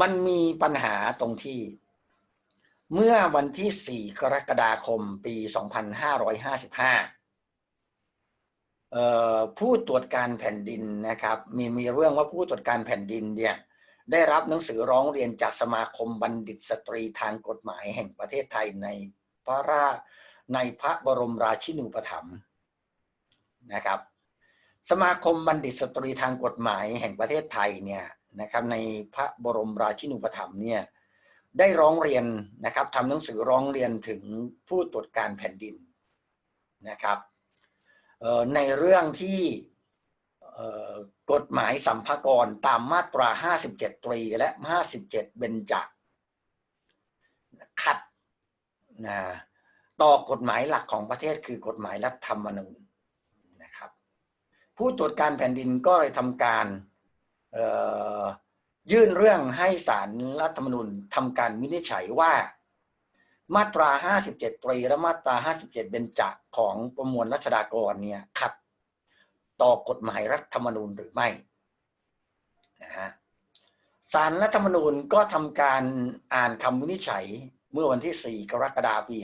มันมีปัญหาตรงที่ เมื่อวันที่ 4 กรกฎาคมปี 2555เอ่อผู้ตรวจการแผ่นดินนะครับ มีมีเรื่องว่าผู้ตรวจการแผ่นดินเนี่ยได้รับหนังสือร้องเรียนจากสมาคมบัณฑิตสตรีทางกฎหมายแห่งประเทศไทยในพระราในพระบรมราชินูปถัมภ์นะครับ สมาคมบัณฑิตสตรีทางกฎหมายแห่งประเทศไทยเนี่ย นะครับในพระบรมราชินูปถัมภ์เนี่ยได้ร้องเรียนนะครับทำหนังสือร้องเรียนถึงผู้ตรวจการแผ่นดินนะครับในเรื่องที่กฎหมายสัมภากรตามมาตรา 57 ตรีและ 57 เบญจขัดนะต่อกฎหมายหลักของประเทศคือกฎหมายรัฐธรรมนูญนะครับ ผู้ตรวจการแผ่นดินก็เลยทำการ ยื่นเรื่องให้ศาลรัฐธรรมนูญทำการวินิจฉัยว่า มาตรา 57 ตรีและมาตรา 57 เบญจของประมวลรัชฎากรเนี่ยขัดต่อกฎหมายรัฐธรรมนูญหรือไม่นะฮะศาลรัฐธรรมนูญก็ทำการอ่านคำวินิจฉัยเมื่อวันที่ 4 กรกฎาคมปี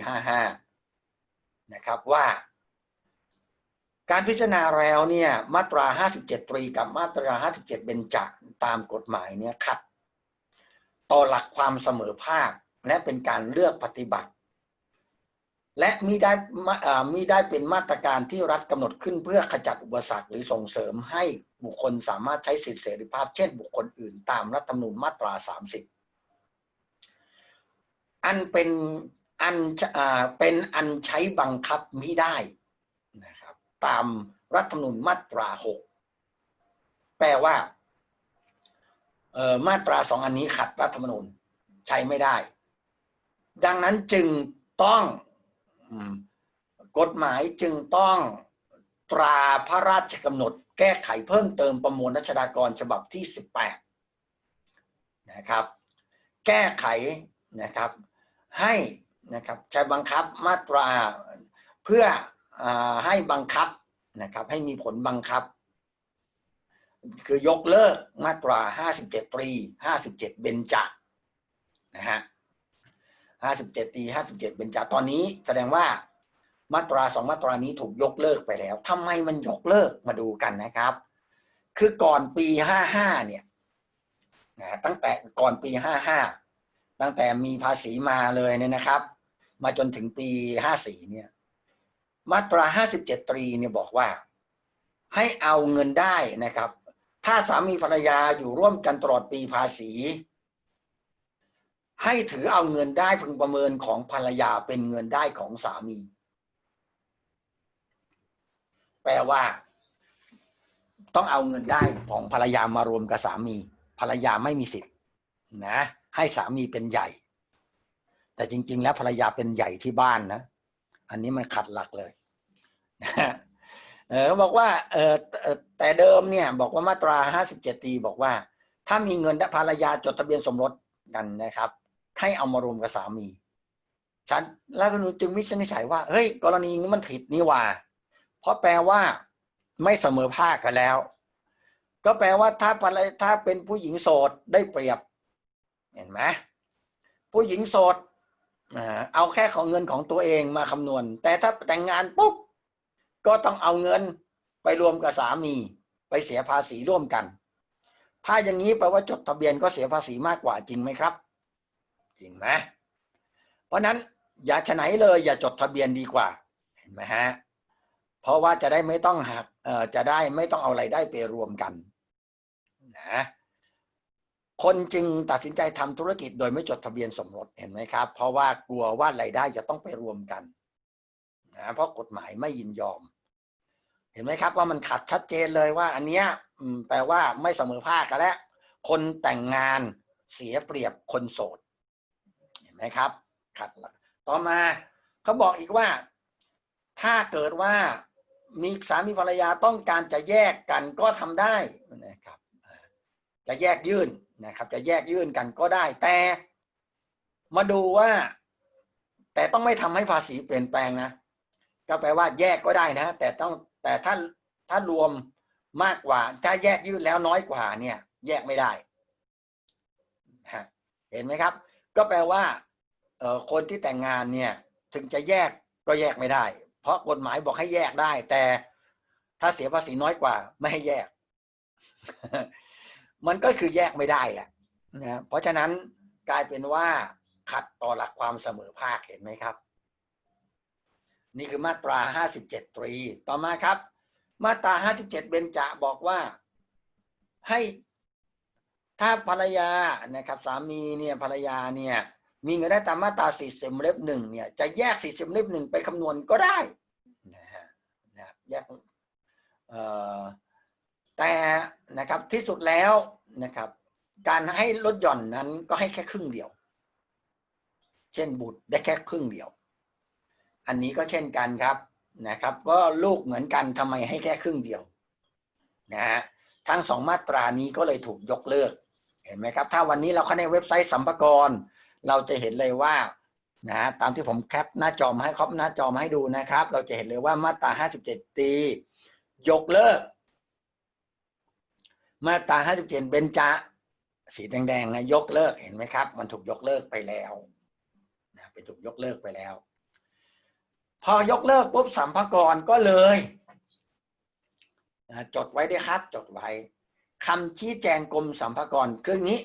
55 นะครับว่า การพิจารณาแล้วเนี่ยมาตรา 57 ตรีกับมาตรา 57 เบญจกตามกฎหมายเนี่ยขัด ต่อหลักความเสมอภาคและเป็นการเลือกปฏิบัติ และมิได้มิได้เป็นมาตรการที่รัฐกำหนดขึ้นเพื่อขจัดอุปสรรคหรือส่งเสริมให้บุคคลสามารถใช้สิทธิเสรีภาพเช่นบุคคลอื่นตามรัฐธรรมนูญมาตรา 30 อันเป็นอันอเป็นอันใช้บังคับมิได้ ตามรัฐธรรมนูญมาตรา6แปลว่าเออมาตราสองอันนี้ขัดรัฐธรรมนูญใช้ไม่ได้ ดังนั้นจึงต้องกฎหมายจึงต้องตราพระราชกำหนด แก้ไขเพิ่มเติมประมวลรัชฎากรฉบับที่ 18 นะครับ แก้ไขนะครับให้นะครับใช้บังคับมาตราเพื่อ ให้บังคับนะครับ ให้มีผลบังคับ คือยกเลิกมาตรา 57 ตรี 57 เบญจนะฮะ 57 ตรี 57 เบญจตอนนี้แสดงว่ามาตราสองมาตรานี้ถูกยกเลิกไปแล้วทำไมมันยกเลิกมาดูกันนะครับ คือก่อนปี 55 เนี่ยนะตั้งแต่ก่อนปี 55 ตั้งแต่มีภาษีมาเลยเนี่ยนะครับ มาจนถึงปี 54 เนี่ย มาตรา 57 ตรีเนี่ยบอกว่า ให้เอาเงินได้นะครับ ถ้าสามีภรรยาอยู่ร่วมกันตลอดปีภาษี ให้ถือเอาเงินได้พึงประเมินของภรรยาเป็นเงินได้ของสามี แปลว่า ต้องเอาเงินได้ของภรรยามารวมกับสามี ภรรยาไม่มีสิทธิ์นะให้สามีเป็นใหญ่ แต่จริง ๆ แล้วภรรยาเป็นใหญ่ที่บ้านนะ อันนี้มันขัดหลักเลย เออบอกว่าเออแต่เดิมเนี่ยบอกว่ามาตราห้าสิบเจ็ดตีบอกว่า ถ้ามีเงินและภรรยาจดทะเบียนสมรสกันนะครับ ให้เอามารวมกับสามีฉันรัฐธรรมนูญจึงวินิจฉัยว่าเฮ้ยกรณีนี้มันผิดนี่ว่า เพราะแปลว่าไม่เสมอภาคกันแล้ว ก็แปลว่าถ้าภรรยาถ้าเป็นผู้หญิงโสดได้เปรียบ เห็นไหมผู้หญิงโสดเอาแค่ของเงินของตัวเองมาคำนวณ แต่ถ้าแต่งงานปุ๊บ ก็ต้องเอาเงินไปรวมกับสามีไปเสียภาษีร่วมกัน ถ้าอย่างนี้แปลว่าจดทะเบียนก็เสียภาษีมากกว่าจริงไหมครับ จริงไหมเพราะนั้นอย่าฉไหนเลย อย่าจดทะเบียนดีกว่าเห็นไหมฮะเพราะว่าจะได้ไม่ต้องหักเอ่อจะได้ไม่ต้องเอาอะไรได้ไปรวมกันนะคนจึงตัดสินใจทำธุรกิจโดยไม่จดทะเบียนสมรสเห็นไหมครับ เพราะว่ากลัวว่ารายได้จะต้องไปรวมกันนะเพราะกฎหมายไม่ยินยอม เห็นไหมครับว่ามันขัดชัดเจนเลยว่า อันเนี้ยแปลว่าไม่เสมอภาคกันแล้วคนแต่งงานเสียเปรียบคนโสด เห็นไหมครับขัดต่อมาเขาบอกอีกว่า ถ้าเกิดว่ามีสามีภรรยาต้องการจะแยกกันก็ทำได้นะครับ จะแยกยื่นนะครับ จะแยกยื่นกันก็ได้ แต่มาดูว่า แต่ต้องไม่ทำให้ภาษีเปลี่ยนแปลงนะก็แปลว่าแยกก็ได้นะ แต่ต้อง แต่ถ้าถ้ารวมมากกว่า ถ้าแยกยื่นแล้วน้อยกว่าเนี่ย แยกไม่ได้เห็นไหมครับ ก็แปลว่าคนที่แต่งงานเนี่ยถึงจะแยกก็แยกไม่ได้ เพราะกฎหมายบอกให้แยกได้ แต่ถ้าเสียภาษีน้อยกว่า ไม่ให้แยก มันก็คือแยกไม่ได้แหละนะเพราะฉะนั้นกลายเป็นว่าขัดต่อหลักความเสมอภาคเห็นไหมครับ นี่คือมาตรา 57 ตรี ต่อมาครับ มาตรา 57 เบญจะบอกว่าให้ถ้าภรรยานะครับสามีเนี่ยภรรยาเนี่ยมีเงินได้ตามมาตรา 40เล็บหนึ่งเนี่ยจะแยก 40เล็บหนึ่งไปคำนวณก็ได้นะฮะนะแยกแต่นะครับที่สุดแล้วนะครับ การให้ลดหย่อนนั้นก็ให้แค่ครึ่งเดียว เช่นบุตรได้แค่ครึ่งเดียว อันนี้ก็เช่นกันครับนะครับ ก็ลูกเหมือนกันทำไมให้แค่ครึ่งเดียวนะฮะทั้งสองมาตรานี้ก็เลยถูกยกเลิกเห็นไหมครับ ถ้าวันนี้เราเข้าในเว็บไซต์สัมภากรเราจะเห็นเลยว่านะตามที่ผมแคปหน้าจอมาให้ครอบหน้าจอมาให้ดูนะครับ เราจะเห็นเลยว่ามาตรา 57 ตี ยกเลิก มาตรา 57 เบญจาสีแดงๆนะยกเลิกเห็นไหมครับ มันถูกยกเลิกไปแล้วนะเป็นถูกยกเลิกไปแล้ว พอยกเลิกปุ๊บสัมภากรก็เลยจดไว้ด้วยครับจดไว้คำชี้แจงกรมสัมภากรคืออย่างนี้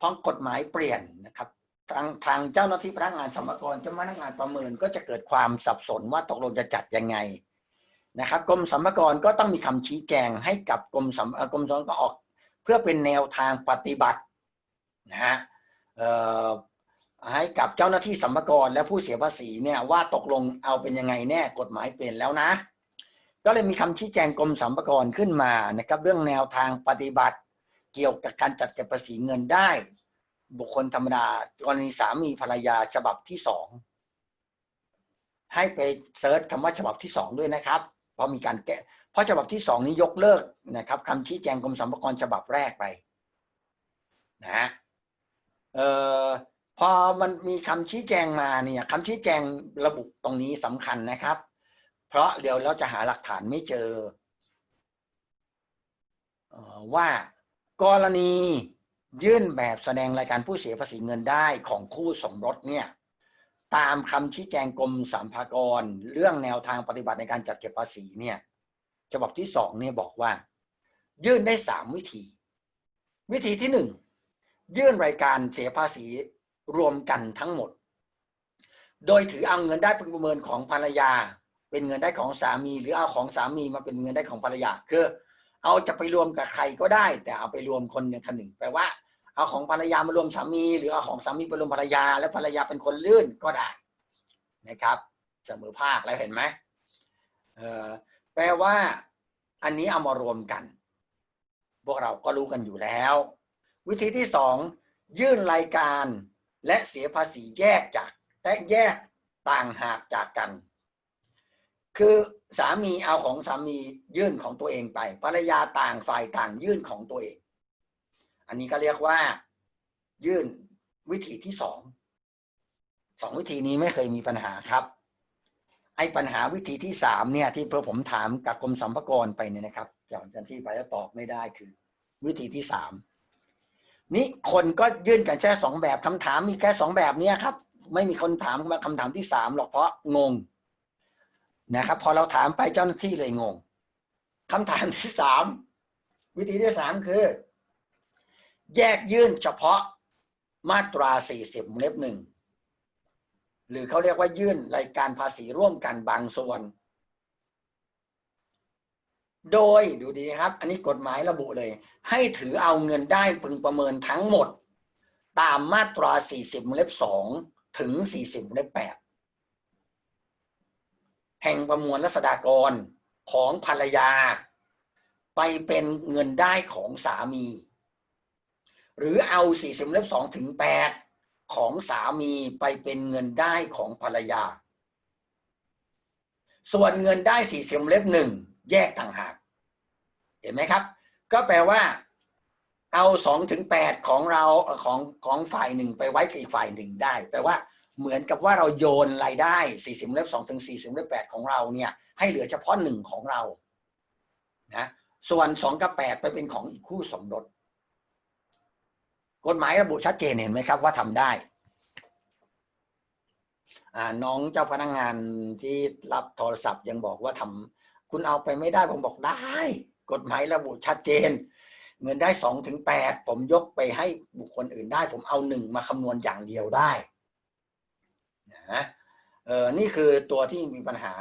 พอกฎหมายเปลี่ยนนะครับทางทางเจ้าหน้าที่พนักงานสัมภากรเจ้าพนักงานประเมินก็จะเกิดความสับสนว่าตกลงจะจัดยังไงนะครับกรมสัมภากรก็ต้องมีคำชี้แจงให้กับกรมสัมกรมสัมภากรออก เพื่อเป็นแนวทางปฏิบัตินะฮะ ให้กับเจ้าหน้าที่สัมภากรและผู้เสียภาษีเนี่ยว่าตกลงเอาเป็นยังไงแน่กฎหมายเปลี่ยนแล้วนะ ก็เลยมีคำชี้แจงกรมสัมภากรขึ้นมานะครับเรื่องแนวทางปฏิบัติ เกี่ยวกับการจัดเก็บภาษีเงินได้ บุคคลธรรมดากรณีสามีภรรยาฉบับที่สองให้ไปเซิร์ชคำว่าฉบับที่สองด้วยนะครับ เพราะมีการแก้เพราะฉบับที่สองนี้ยกเลิกนะครับคำชี้แจงกรมสรรพากรฉบับแรกไปนะฮะเอ่อ พอมันมีคำชี้แจงมาเนี่ยคำชี้แจงระบุตรงนี้สำคัญนะครับ เพราะเดี๋ยวเราจะหาหลักฐานไม่เจอว่ากรณียื่นแบบแสดงรายการผู้เสียภาษีเงินได้ของคู่สมรสเนี่ยตามคำชี้แจงกรมสรรพากร เรื่องแนวทางปฏิบัติในการจัดเก็บภาษีเนี่ยฉบับที่สองเนี่ยบอกว่า ยื่นได้สามวิธี วิธีที่หนึ่งยื่นรายการเสียภาษี รวมกันทั้งหมด โดยถือเอาเงินได้เป็นประเมินของภรรยา เป็นเงินได้ของสามี หรือเอาของสามีมาเป็นเงินได้ของภรรยาคือเอาจะไปรวมกับใครก็ได้ แต่เอาไปรวมคนหนึ่งคนหนึ่งแปลว่า เอาของภรรยามารวมสามี หรือเอาของสามีไปรวมภรรยา แล้วภรรยาเป็นคนลื่นก็ได้นะครับเสมอภาคแล้วเห็นไหมแปลว่า อันนี้เอามารวมกัน พวกเราก็รู้กันอยู่แล้ว วิธีที่สองยื่นรายการ และเสียภาษีแยกจากและแยกต่างหากจากกัน คือสามีเอาของสามียื่นของตัวเองไปภรรยาต่างฝ่ายต่างยื่นของตัวเอง อันนี้ก็เรียกว่า ยื่นวิธีที่สองสองวิธีนี้ไม่เคยมีปัญหาครับ ไอ้ปัญหาวิธีที่สามเนี่ยที่เพื่อผมถามกับกรมสัมภากรไปเนี่ยนะครับจากอาจาที่ไปแล้วตอบไม่ได้คือ วิธีที่สาม นี่คนก็ยื่นกันแค่สองแบบคำถามมีแค่สองแบบเนี้ยครับ ไม่มีคนถามมาคำถามที่สามหรอกเพราะงงนะครับ พอเราถามไปเจ้าหน้าที่เลยงงคำถามที่สามวิธีที่สามคือ แยกยื่นเฉพาะมาตราสี่สิบเล็บหนึ่งหรือเขาเรียกว่ายื่นรายการภาษีร่วมกันบางส่วน โดยดูดีครับ อันนี้กฎหมายระบุเลย ให้ถือเอาเงินได้พึงประเมินทั้งหมด ตามมาตรา 40เล็บ2ถึง 40เล็บ8แห่งประมวลรัษฎากรของภรรยา ไปเป็นเงินได้ของสามี หรือเอา 40เล็บ2ถึง 8 ของสามีไปเป็นเงินได้ของภรรยา ส่วนเงินได้ 40เล็บหนึ่ง แยกต่างหาก เห็นไหมครับ ก็แปลว่า เอาสองถึงแปดของเราของของฝ่ายหนึ่งไปไว้กับอีกฝ่ายหนึ่งได้ แปลว่าเหมือนกับว่าเราโยนรายได้สี่สิบเล็บสองถึงสี่สิบเล็บแปดของเราเนี่ย ให้เหลือเฉพาะหนึ่งของเรานะส่วนสองกับแปดไปเป็นของอีกคู่สมรสกฎหมายระบุชัดเจนเห็นไหมครับว่าทำได้น้องเจ้าพนักงานที่รับโทรศัพท์ยังบอกว่าทำ คุณเอาไปไม่ได้ผมบอกได้ กฎหมายระบุชัดเจน เงินได้สองถึงแปดผมยกไปให้บุคคลอื่นได้ ผมเอาหนึ่งมาคำนวณอย่างเดียวได้นะเออนี่คือตัวที่มีปัญหา